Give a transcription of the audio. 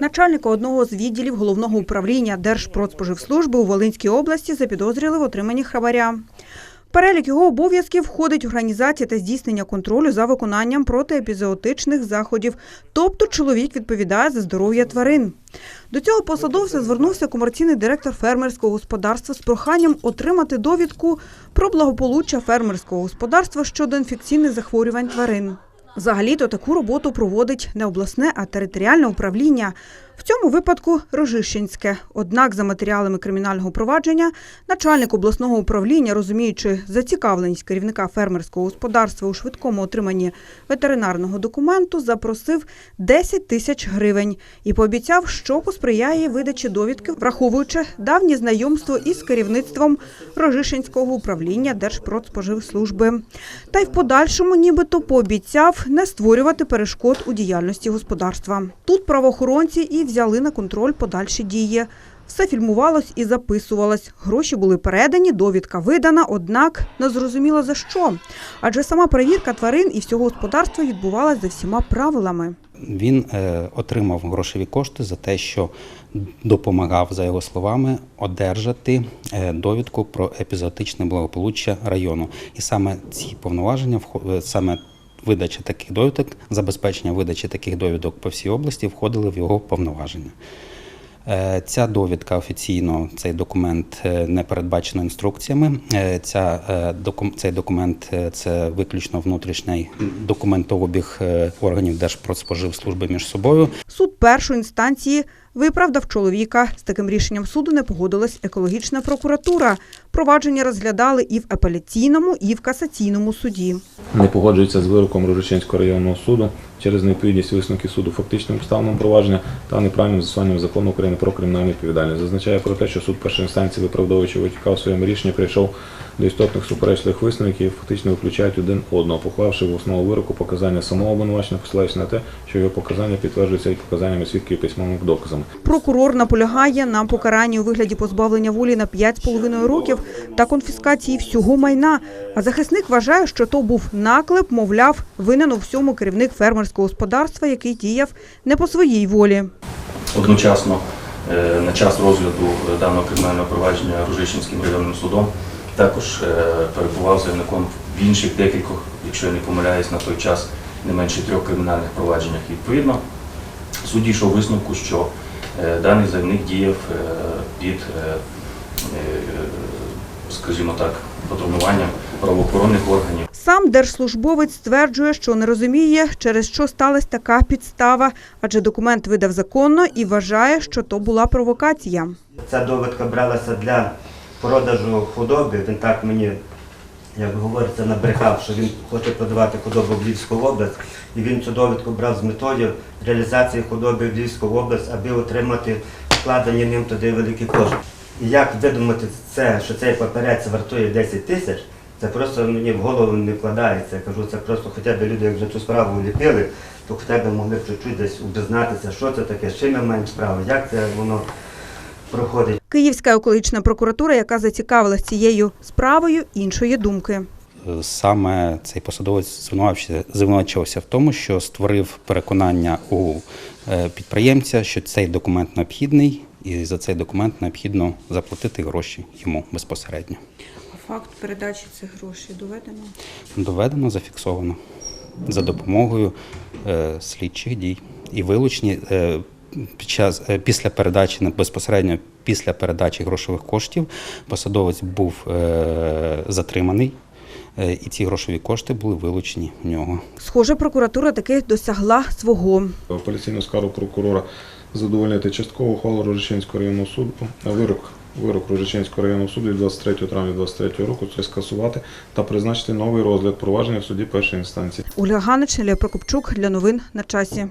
Начальника одного з відділів головного управління Держпродспоживслужби у Волинській області запідозрили в отриманні хабаря. Перелік його обов'язків входить організація та здійснення контролю за виконанням протиепізоотичних заходів, тобто чоловік відповідає за здоров'я тварин. До цього посадовця звернувся комерційний директор фермерського господарства з проханням отримати довідку про благополуччя фермерського господарства щодо інфекційних захворювань тварин. Взагалі-то таку роботу проводить не обласне, а територіальне управління. В цьому випадку Рожищенське. Однак, за матеріалами кримінального провадження, начальник обласного управління, розуміючи зацікавленість керівника фермерського господарства у швидкому отриманні ветеринарного документу, запросив 10 тисяч гривень і пообіцяв, що посприяє видачі довідки, враховуючи давнє знайомство із керівництвом Рожишинського управління Держпродспоживслужби. Та й в подальшому нібито пообіцяв не створювати перешкод у діяльності господарства. Тут правоохоронці і взяли на контроль подальші дії. Все фільмувалось і записувалось. Гроші були передані, довідка видана, однак не зрозуміло за що. Адже сама перевірка тварин і всього господарства відбувалась за всіма правилами. Він е, отримав грошові кошти за те, що допомагав, за його словами, одержати е, довідку про епізоотичне благополуччя району. І саме ці повноваження, е, саме видача таких довідок, забезпечення видачі таких довідок по всій області входили в його повноваження. Е, Ця довідка офіційно, цей документ е, не передбачено інструкціями. Е, Ця, цей документ це виключно внутрішній документообіг органів Держпродспоживслужби між собою. Суд першої інстанції виправдав чоловіка. З таким рішенням суду не погодилась екологічна прокуратура. Провадження розглядали і в апеляційному, і в касаційному суді. Не погоджується з вироком Рожичинського районного суду через невідповідність висновків суду фактичним обставинам провадження та неправильним застосуванням закону України про кримінальну відповідальність. Зазначає про те, що суд першої інстанції, виправдовуючи витікав своєму рішенні, прийшов до істотних суперечливих висновків, фактично виключають один одного, поклавши в основу вироку показання самого обвинувачення, посилаючись на те, що його показання підтверджуються і показаннями свідків і письмовими доказами. Прокурор наполягає на покаранні у вигляді позбавлення волі на 5,5 років та конфіскації всього майна. А захисник вважає, що то був наклеп, мовляв, винен у всьому керівник фермерського господарства, який діяв не по своїй волі. Одночасно е, на час розгляду е, даного кримінального провадження Ружичинським районним судом також е, перебував заявником в інших декількох, якщо я не помиляюсь, на той час не менше трьох кримінальних провадженнях. Відповідно, суд дійшов висновку, що даний заявник діяв під, скажімо так, патронуванням правоохоронних органів. Сам держслужбовець стверджує, що не розуміє, через що сталася така підстава, адже документ видав законно і вважає, що то була провокація. Ця довідка бралася для продажу худоби. Він так мені, як говориться, набрехав, що він хоче продавати худобу в Львівську область. І він цю довідку брав з метою реалізації худоби в Львівську область, аби отримати вкладені ним туди великі кошти. І як видумати це, що цей паперець вартує 10 тисяч, це просто мені в голову не вкладається. Я кажу, це просто хоча б люди, як вже цю справу вліпили, то хоча б могли б чуть-чуть десь обізнатися, що це таке, з чим ми маємо справу, як це воно проходить. Київська екологічна прокуратура, яка зацікавилась цією справою, іншої думки. Саме цей посадовець звинувачився- звинувачувався в тому, що створив переконання у е, підприємця, що цей документ необхідний, і за цей документ необхідно заплатити гроші йому безпосередньо. Факт передачі цих грошей доведено. Доведено, зафіксовано за допомогою е, слідчих дій і вилучені е, під час е, після передачі безпосередньо після передачі грошових коштів посадовець був е, затриманий, е, і ці грошові кошти були вилучені в нього. Схоже, прокуратура таки досягла свого. Апеляційну скаргу прокурора задовольнити частково ухвалу Рожичинського районного суду, вирок, вирок Рожичинського районного суду від 23 травня 2023 року це скасувати та призначити новий розгляд провадження в суді першої інстанції. Ольга Ганич, Ілля Прокопчук для новин на часі.